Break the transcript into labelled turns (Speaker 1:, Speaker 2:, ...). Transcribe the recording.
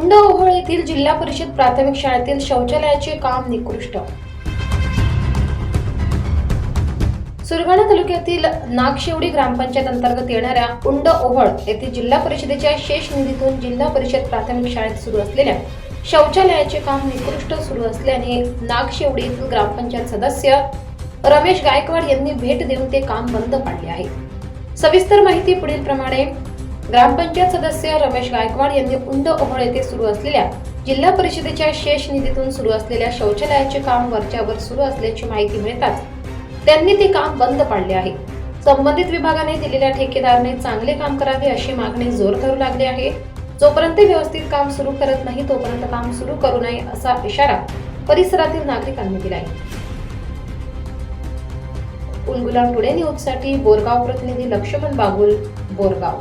Speaker 1: उंड ओहोळ येथील जिल्हा परिषद प्राथमिक शाळेतील शौचालयाचे काम निकृष्ट. सुरगाणा तालुक्यातील नागशेवडी ग्रामपंचायत अंतर्गत येणाऱ्या उंड ओहळ येथील जिल्हा परिषदेच्या शेष निधीतून जिल्हा परिषद प्राथमिक शाळेत सुरू असलेल्या शौचालयाचे काम निकृष्ट सुरू असल्याने नागशेवडी येथील ग्रामपंचायत सदस्य रमेश गायकवाड यांनी भेट देऊन ते काम बंद पाडले आहे. सविस्तर माहिती पुढील प्रमाणे ग्रामपंचायत सदस्य रमेश गायकवाड यांनी उंड ओहळ येथे सुरू असलेल्या जिल्हा परिषदेच्या शेष निधीतून सुरू असलेल्या शौचालयाचे काम वरच्यावर सुरू असल्याची माहिती मिळताच त्यांनी ते काम बंद पाडले आहे. संबंधित विभागाने दिलेल्या ठेकेदाराने चांगले काम करावे अशी मागणी जोर धरू लागली आहे. जोपर्यंत व्यवस्थित काम सुरू करत नाही तोपर्यंत काम सुरू करू नये असा इशारा परिसरातील नागरिकांनी दिलाय. उलगुला टुडे न्यूजसाठी बोरगाव प्रतिनिधी लक्ष्मण बागुल बोरगाव.